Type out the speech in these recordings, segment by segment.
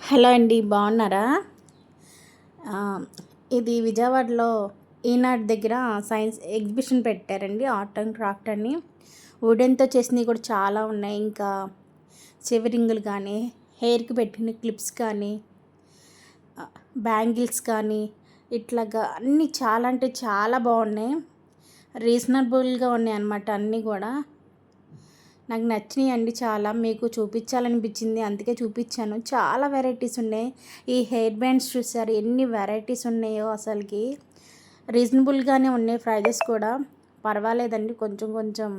Hello అండి బాగున్నారా? ఇది విజయవాడలో ఈనాడు దగ్గర సైన్స్ ఎగ్జిబిషన్ పెట్టారండి ఆర్ట్ అండ్ క్రాఫ్ట్ అని. వుడెన్తో చేసినవి కూడా చాలా ఉన్నాయి ఇంకా చెవిరింగులు కానీ హెయిర్కి పెట్టిన క్లిప్స్ కానీ బ్యాంగిల్స్ కానీ ఇట్లాగా అన్నీ చాలా అంటే చాలా బాగున్నాయి. రీజనబుల్గా ఉన్నాయి అన్నమాట అన్నీ కూడా. నాకు నచ్చినాయి అండి చాలా. మీకు చూపించాలనిపించింది. అందుకే చూపించాను. చాలా వెరైటీస్ ఉన్నాయి. ఈ హెయిర్ బ్యాండ్స్ చూసారు. ఎన్ని వెరైటీస్ ఉన్నాయో అసలుకి. రీజనబుల్గానే ఉన్నాయి ప్రైజెస్ కూడా. పర్వాలేదండి. కొంచెం కొంచెం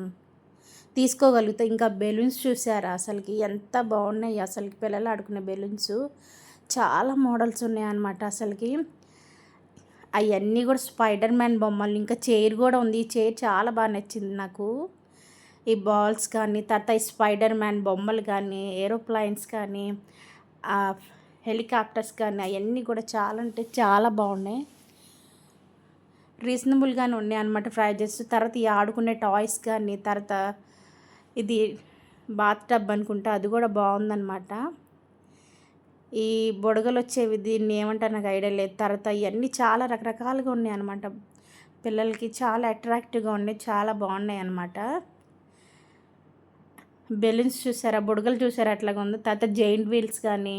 తీసుకోగలుగుతాయి ఇంకా బెలూన్స్ చూసారా అసలుకి. ఎంత బాగున్నాయి అసలుకి పిల్లలు ఆడుకునే బెలూన్స్ చాలా మోడల్స్ ఉన్నాయన్నమాట అసలుకి. అవన్నీ కూడా స్పైడర్ మ్యాన్ బొమ్మలు. ఇంకా చైర్ కూడా ఉంది. ఈ చైర్ చాలా బాగా నచ్చింది నాకు. ఈ బాల్స్ కానీ తర్వాత ఈ స్పైడర్ మ్యాన్ బొమ్మలు కానీ ఏరోప్లైన్స్ కానీ హెలికాప్టర్స్ కానీ అవన్నీ కూడా చాలా అంటే చాలా బాగున్నాయి. రీజనబుల్గానే ఉన్నాయి అనమాట ప్రైజెస్ తర్వాత ఈ ఆడుకునే టాయ్స్ కానీ తర్వాత ఇది బాత్ టబ్ అనుకుంటా అది కూడా బాగుందన్నమాట. ఈ బుడగలు వచ్చేవి దీన్ని ఏమంటారు నాకు ఐడియా లేదు. తర్వాత ఇవన్నీ చాలా రకరకాలుగా ఉన్నాయి అనమాట పిల్లలకి చాలా అట్రాక్టివ్గా ఉన్నాయి చాలా బాగున్నాయి అనమాట బెలూన్స్ చూసారా? బుడగలు చూసారా? అట్లాగా ఉంది. తర్వాత జైంట్ వీల్స్ కానీ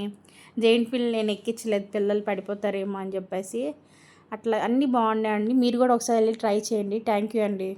జైంట్ వీల్ నేను ఎక్కించలేదు. పిల్లలు పడిపోతారేమో అని చెప్పేసి అట్లా అన్నీ బాగున్నాయండి. మీరు కూడా ఒకసారి వెళ్ళి ట్రై చేయండి. థ్యాంక్ యూ అండి.